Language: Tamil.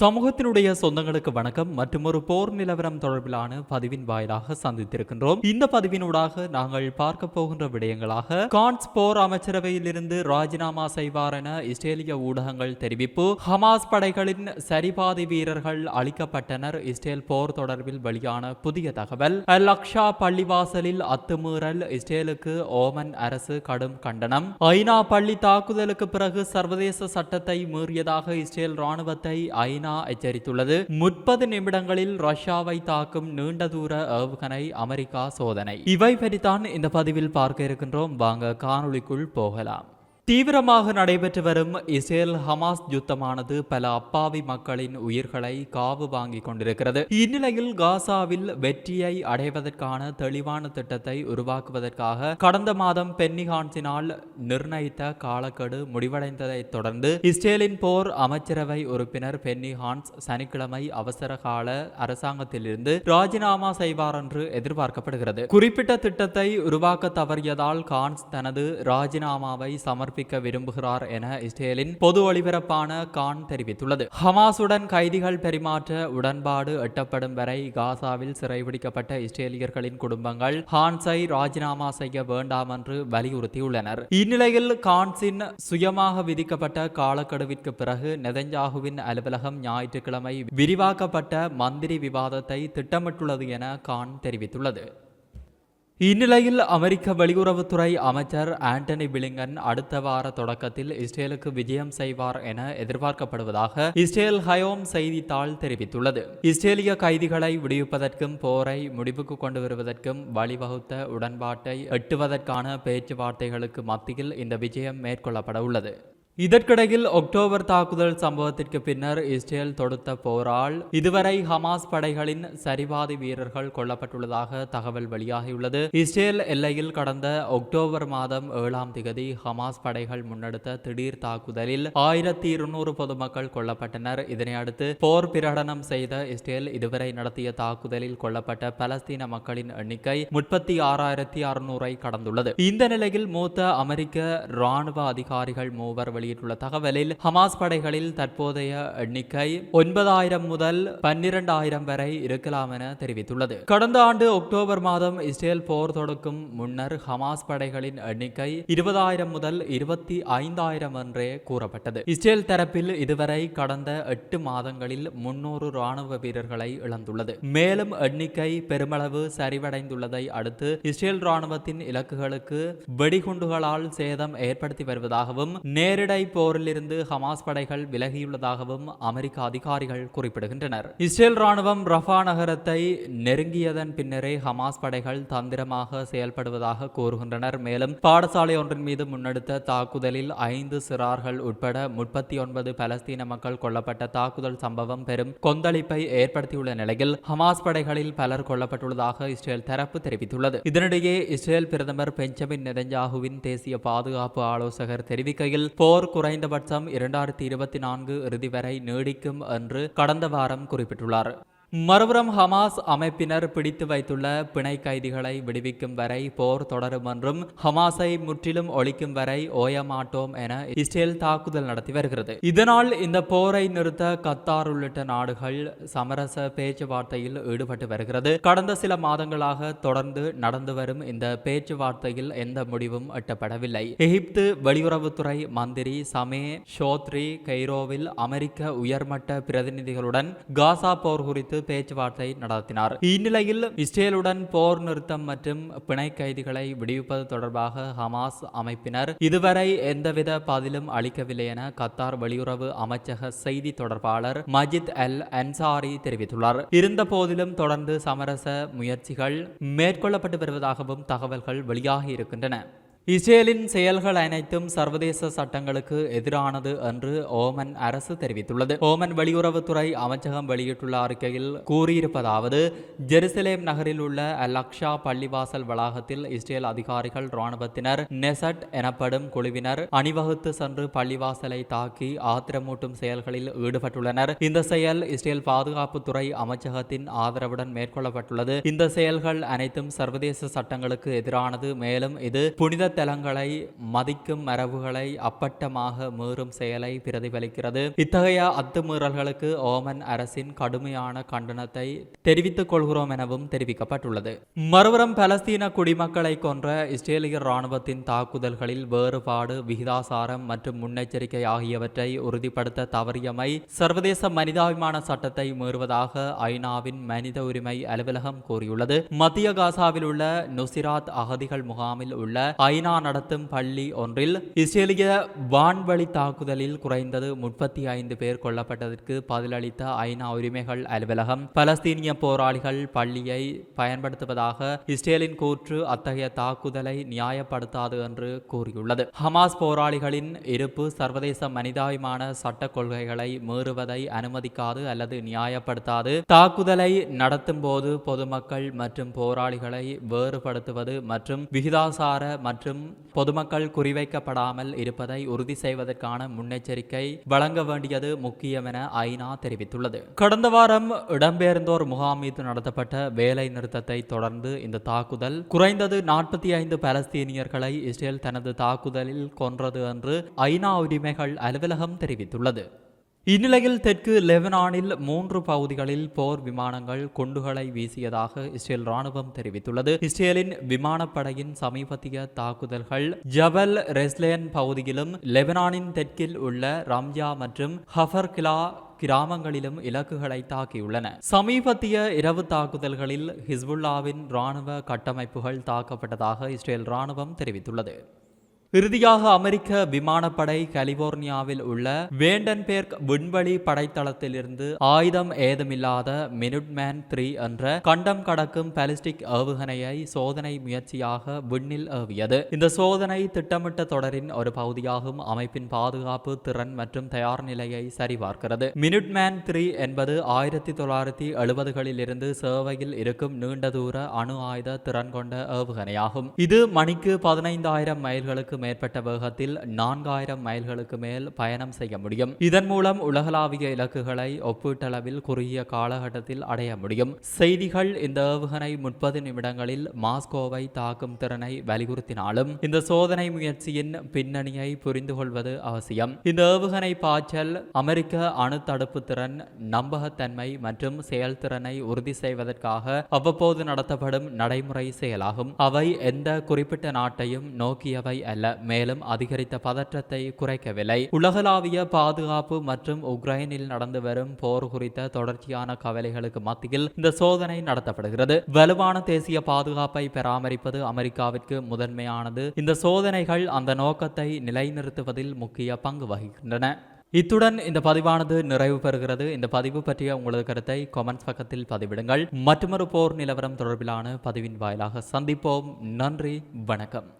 சமூகத்தினுடைய சொந்தங்களுக்கு வணக்கம். மற்றும் ஒரு போர் நிலவரம் தொடர்பிலான பதிவின் வாயிலாக சந்தித்திருக்கின்றோம். இந்த பதிவினூடாக நாங்கள் பார்க்க போகின்ற விடயங்களாக கான்ஸ் போர் அமைச்சரவையில் இருந்து ராஜினாமா செய்வார் என இஸ்ரேலிய ஊடகங்கள் தெரிவிப்பு. ஹமாஸ் படைகளின் சரிபாதி வீரர்கள் அளிக்கப்பட்டனர் இஸ்ரேல் போர் தொடர்பில் வெளியான புதிய தகவல் லக்ஷா பள்ளிவாசலில் அத்துமீறல் இஸ்ரேலுக்கு ஓமன் அரசு கடும் கண்டனம். ஐநா பள்ளி தாக்குதலுக்கு பிறகு சர்வதேச சட்டத்தை மீறியதாக இஸ்ரேல் ராணுவத்தை ஐநா எச்சரித்துள்ளது. முப்பது நிமிடங்களில் ரஷ்யாவை தாக்கும் நீண்ட தூர ஏவுகணை அமெரிக்கா சோதனை. இவை பற்றித்தான் இந்த பதிவில் பார்க்க இருக்கின்றோம். வாங்க காணொளிக்குள் போகலாம். தீவிரமாக நடைபெற்று வரும் இஸ்ரேல் ஹமாஸ் யுத்தமானது பல அப்பாவி மக்களின் உயிர்களை காவு வாங்கி கொண்டிருக்கிறது. இந்நிலையில் காசாவில் வெற்றியை அடைவதற்கான தெளிவான திட்டத்தை உருவாக்குவதற்காக கடந்த மாதம் பென்னிகான்சினால் நிர்ணயித்த காலக்கெடு முடிவடைந்ததைத் தொடர்ந்து இஸ்ரேலின் போர் அமைச்சரவை உறுப்பினர் பென்னி ஹான்ஸ் சனிக்கிழமை அவசர கால அரசாங்கத்திலிருந்து ராஜினாமா செய்வார் என்று எதிர்பார்க்கப்படுகிறது. குறிப்பிட்ட திட்டத்தை உருவாக்க தவறியதால் கான்ஸ் தனது ராஜினாமாவை சமர்ப்பி சமர்ப்பிக்க விரும்புகிறார் என இஸ்ரேலின் பொது ஒளிபரப்பான கான் தெரிவித்துள்ளது. ஹமாசுடன் கைதிகள் பரிமாற்ற உடன்பாடு எட்டப்படும் வரை காசாவில் சிறைபிடிக்கப்பட்ட இஸ்ரேலியர்களின் குடும்பங்கள் ஹான்ஸை ராஜினாமா செய்ய வேண்டாம் என்று வலியுறுத்தியுள்ளனர். இந்நிலையில் கான்ஸின் சுயமாக விதிக்கப்பட்ட காலக்கெடுவிற்கு பிறகு நெதஞ்சாகுவின் அலுவலகம் ஞாயிற்றுக்கிழமை விரிவாக்கப்பட்ட மந்திரி விவாதத்தை திட்டமிட்டுள்ளது என கான் தெரிவித்துள்ளது. இந்நிலையில் அமெரிக்க வெளியுறவுத்துறை அமைச்சர் ஆண்டனி பிலிங்கன் அடுத்த வார தொடக்கத்தில் இஸ்ரேலுக்கு விஜயம் செய்வார் என எதிர்பார்க்கப்படுவதாக இஸ்ரேல் ஹயோம் செய்தித்தாள் தெரிவித்துள்ளது. இஸ்ரேலிய கைதிகளை விடுவிப்பதற்கும் போரை முடிவுக்கு கொண்டு வருவதற்கும் வழிவகுத்த உடன்பாட்டை எட்டுவதற்கான பேச்சுவார்த்தைகளுக்கு மத்தியில் இந்த விஜயம் மேற்கொள்ளப்பட உள்ளது இதற்கிடையில் அக்டோபர் தாக்குதல் சம்பவத்திற்கு பின்னர் இஸ்ரேல் தொடுத்த போரால் இதுவரை ஹமாஸ் படைகளின் சரிபாதி வீரர்கள் கொல்லப்பட்டுள்ளதாக தகவல் வெளியாகியுள்ளது. இஸ்ரேல் எல்லையில் கடந்த அக்டோபர் மாதம் ஏழாம் திகதி ஹமாஸ் படைகள் முன்னெடுத்த திடீர் தாக்குதலில் ஆயிரத்தி இருநூறு பொதுமக்கள் கொல்லப்பட்டனர். இதனையடுத்து போர் பிரகடனம் செய்த இஸ்ரேல் இதுவரை நடத்திய தாக்குதலில் கொல்லப்பட்ட பலஸ்தீன மக்களின் எண்ணிக்கை முப்பத்தி ஆறாயிரத்தி அறுநூறை கடந்துள்ளது. இந்த நிலையில் மூத்த அமெரிக்க ராணுவ அதிகாரிகள் மூவர் வெளியிட்டுள்ள தகவலில் ஹமாஸ் படைகளில் தற்போதைய எண்ணிக்கை ஒன்பதாயிரம் முதல் பன்னிரண்டாயிரம் வரை இருக்கலாம் என தெரிவித்துள்ளது. கடந்த ஆண்டு அக்டோபர் மாதம் இஸ்ரேல் போர் தொடுக்கும் முன்னர் ஹமாஸ் படைகளின் எண்ணிக்கை இருபதாயிரம் முதல் இருபத்தி ஐந்தாயிரம் என்றே கூறப்பட்டது. இஸ்ரேல் தரப்பில் இதுவரை கடந்த எட்டு மாதங்களில் முன்னூறு ராணுவ வீரர்களை இழந்துள்ளது. மேலும் எண்ணிக்கை பெருமளவு சரிவடைந்துள்ளதை அடுத்து இஸ்ரேல் ராணுவத்தின் இலக்குகளுக்கு வெடிகுண்டுகளால் சேதம் ஏற்படுத்தி வருவதாகவும் நேரிட நேரிடை போரிலிருந்து ஹமாஸ் படைகள் விலகியுள்ளதாகவும் அமெரிக்க அதிகாரிகள் குறிப்பிடுகின்றனர். இஸ்ரேல் ராணுவம் ரஃபா நகரத்தை நெருங்கியதன் பின்னரே ஹமாஸ் படைகள் தந்திரமாக செயல்படுவதாக கூறுகின்றனர். மேலும் பாடசாலை ஒன்றின் மீது முன்னெடுத்த தாக்குதலில் ஐந்து சிறார்கள் உட்பட முப்பத்தி ஒன்பது பலஸ்தீன மக்கள் கொல்லப்பட்ட தாக்குதல் சம்பவம் பெரும் கொந்தளிப்பை ஏற்படுத்தியுள்ள நிலையில் ஹமாஸ் படைகளில் பலர் கொல்லப்பட்டுள்ளதாக இஸ்ரேல் தரப்பு தெரிவித்துள்ளது. இதனிடையே இஸ்ரேல் பிரதமர் பெஞ்சமின் நெதஞ்சாகுவின் தேசிய பாதுகாப்பு ஆலோசகர் தெரிவிக்கையில் போர் போர் குறைந்தபட்சம் இரண்டாயிரத்தி இருபத்தி நான்கு இறுதி வரை நீடிக்கும் என்று கடந்த வாரம் குறிப்பிட்டுள்ளார். மறுபுறம் ஹமாஸ் அமைப்பினர் பிடித்து வைத்துள்ள பிணை கைதிகளை விடுவிக்கும் வரை போர் தொடரும் என்றும் ஹமாஸை முற்றிலும் ஒழிக்கும் வரை ஓயமாட்டோம் என இஸ்ரேல் தாக்குதல் நடத்தி வருகிறது. இதனால் இந்த போரை நிறுத்த கத்தார் உள்ளிட்ட நாடுகள் சமரச பேச்சுவார்த்தையில் ஈடுபட்டு வருகிறது. கடந்த சில மாதங்களாக தொடர்ந்து நடந்து வரும் இந்த பேச்சுவார்த்தையில் எந்த முடிவும் எட்டப்படவில்லை. எகிப்து வெளியுறவுத்துறை மந்திரி சமே ஷோத்ரி கைரோவில் அமெரிக்க உயர்மட்ட பிரதிநிதிகளுடன் காசா போர் குறித்து பேச்சுவார்த்தை நடத்தினார். இந்நிலையில் இஸ்ரேலுடன் போர் நிறுத்தம் மற்றும் பிணை கைதிகளை விடுவிப்பது தொடர்பாக ஹமாஸ் அமைப்பினர் இதுவரை எந்தவித பதிலும் அளிக்கவில்லை என கத்தார் வெளியுறவு அமைச்சக செய்தி தொடர்பாளர் மஜித் அல் அன்சாரி தெரிவித்துள்ளார். இருந்த போதிலும் தொடர்ந்து சமரச முயற்சிகள் மேற்கொள்ளப்பட்டு வருவதாகவும் தகவல்கள் வெளியாகி இருக்கின்றன. இஸ்ரேலின் செயல்கள் அனைத்தும் சர்வதேச சட்டங்களுக்கு எதிரானது என்று ஓமன் அரசு தெரிவித்துள்ளது. ஓமன் வெளியுறவுத்துறை அமைச்சகம் வெளியிட்டுள்ள அறிக்கையில் கூறியிருப்பதாவது ஜெருசலேம் நகரில் உள்ள அல் பள்ளிவாசல் வளாகத்தில் இஸ்ரேல் அதிகாரிகள் ராணுவத்தினர் நெசட் எனப்படும் குழுவினர் அணிவகுத்து சென்று பள்ளிவாசலை தாக்கி ஆத்திரமூட்டும் செயல்களில் ஈடுபட்டுள்ளனர். இந்த செயல் இஸ்ரேல் பாதுகாப்புத்துறை அமைச்சகத்தின் ஆதரவுடன் மேற்கொள்ளப்பட்டுள்ளது. இந்த செயல்கள் அனைத்தும் சர்வதேச சட்டங்களுக்கு எதிரானது. மேலும் இது புனித தலங்களை மதிக்கும் மரபுகளை அப்பட்டமாக மீறும் செயலை பிரதிபலிக்கிறது. இத்தகைய அத்துமீறல்களுக்கு ஓமன் அரசின் கடுமையான கண்டனத்தை தெரிவித்துக் கொள்கிறோம் எனவும் தெரிவிக்கப்பட்டுள்ளது. மறுபுறம் பலஸ்தீன குடிமக்களை கொன்ற இஸ்ரேலிய ராணுவத்தின் தாக்குதல்களில் வேறுபாடு விகிதாசாரம் மற்றும் முன்னெச்சரிக்கை ஆகியவற்றை உறுதிப்படுத்த தவறியமை சர்வதேச மனிதாபிமான சட்டத்தை மீறுவதாக ஐநாவின் மனித உரிமை அலுவலகம் கூறியுள்ளது. மத்திய காசாவில் உள்ள நுசிராத் அகதிகள் முகாமில் உள்ள ஐ ஐநா நடத்தும் பள்ளி ஒன்றில் இஸ்ரேலிய வான்வழி தாக்குதலில் குறைந்தது முப்பத்தி ஐந்து பேர் கொல்லப்பட்டதற்கு பதிலளித்த ஐநா உரிமைகள் அலுவலகம் பலஸ்தீனிய போராளிகள் பள்ளியை பயன்படுத்துவதாக இஸ்ரேலின் கூற்று அத்தகைய தாக்குதலை நியாயப்படுத்தாது என்று கூறியுள்ளது. ஹமாஸ் போராளிகளின் இருப்பு சர்வதேச மனிதாபிமான சட்ட கொள்கைகளை மீறுவதை அனுமதிக்காது அல்லது நியாயப்படுத்தாது. தாக்குதலை நடத்தும் போது பொதுமக்கள் மற்றும் போராளிகளை வேறுபடுத்துவது மற்றும் விகிதாசார மற்றும் பொதுமக்கள் குறிவைக்கப்படாமல் இருப்பதை உறுதி செய்வதற்கான முன்னெச்சரிக்கை வழங்க வேண்டியது முக்கியம் என ஐநா தெரிவித்துள்ளது. கடந்த வாரம் இடம்பெயர்ந்தோர் முகாம் மீது நடத்தப்பட்ட வேலை நிறுத்தத்தை தொடர்ந்து இந்த தாக்குதல் குறைந்தது நாற்பத்தி ஐந்து பலஸ்தீனியர்களை இஸ்ரேல் தனது தாக்குதலில் கொன்றது என்று ஐநா உரிமைகள் அலுவலகம் தெரிவித்துள்ளது. இந்நிலையில் தெற்கு லெபனானில் மூன்று பகுதிகளில் போர் விமானங்கள் குண்டுகளை வீசியதாக இஸ்ரேல் ராணுவம் தெரிவித்துள்ளது. இஸ்ரேலின் விமானப்படையின் சமீபத்திய தாக்குதல்கள் ஜபல் ரெஸ்லேன் பகுதியிலும் லெபனானின் தெற்கில் உள்ள ரம்ஜா மற்றும் ஹஃபர்கிலா கிராமங்களிலும் இலக்குகளை தாக்கியுள்ளன. சமீபத்திய இரவு தாக்குதல்களில் ஹிஸ்புல்லாவின் ராணுவ கட்டமைப்புகள் தாக்கப்பட்டதாக இஸ்ரேல் ராணுவம் தெரிவித்துள்ளது. இறுதியாக அமெரிக்க விமானப்படை கலிபோர்னியாவில் உள்ள வேண்டன்பேர்க் விண்வெளி படைத்தளத்திலிருந்து ஆயுதம் ஏதுமில்லாத மினுட்மேன் த்ரீ என்ற கண்டம் கடக்கும் பாலிஸ்டிக் ஏவுகணையை சோதனை முயற்சியாக விண்ணில் ஏவியது. இந்த சோதனை திட்டமிட்ட தொடரின் ஒரு பகுதியாகும். அமைப்பின் பாதுகாப்பு திறன் மற்றும் தயார் நிலையை சரிபார்க்கிறது. மினுட்மேன் த்ரீ என்பது ஆயிரத்தி தொள்ளாயிரத்தி எழுபதுகளில் இருந்து சேவையில் இருக்கும் நீண்ட தூர அணு ஆயுத திறன் கொண்ட ஏவுகணையாகும். இது மணிக்கு பதினைந்தாயிரம் மைல்களுக்கு மேற்பட்ட வேகத்தில் நான்காயிரம் மைல்களுக்கு மேல் பயணம் செய்ய முடியும். இதன் மூலம் உலகளாவிய இலக்குகளை ஒப்பீட்டளவில் குறுகிய காலகட்டத்தில் அடைய முடியும். செய்திகள் இந்த ஏவுகணை முப்பது நிமிடங்களில் மாஸ்கோவை தாக்கும் திறனை வலியுறுத்தினாலும் இந்த சோதனை முயற்சியின் பின்னணியை புரிந்து கொள்வது அவசியம். இந்த ஏவுகணை பாய்ச்சல் அமெரிக்க அணு தடுப்பு திறன் நம்பகத்தன்மை மற்றும் செயல்திறனை உறுதி செய்வதற்காக அவ்வப்போது நடத்தப்படும் நடைமுறை செயலாகும். அவை எந்த குறிப்பிட்ட நாட்டையும் நோக்கியவை அல்ல. மேலும் அதிகரித்த பதற்றத்தை குறைக்கவில்லை. உலகளாவிய பாதுகாப்பு மற்றும் உக்ரைனில் நடந்து வரும் போர் குறித்த தொடர்ச்சியான கவலைகளுக்கு மத்தியில் இந்த சோதனை நடத்தப்படுகிறது. வலுவான தேசிய பாதுகாப்பை பராமரிப்பது அமெரிக்காவிற்கு முதன்மையானது. இந்த சோதனைகள் அந்த நோக்கத்தை நிலைநிறுத்துவதில் முக்கிய பங்கு வகிக்கின்றன. இத்துடன் இந்த பதிவானது நிறைவு பெறுகிறது. இந்த பதிவு பற்றிய உங்களது கருத்தை கமெண்ட்ஸ் பக்கத்தில் பதிவிடுங்கள். மற்றொரு போர் நிலவரம் தொடர்பிலான பதிவின் வாயிலாக சந்திப்போம். நன்றி வணக்கம்.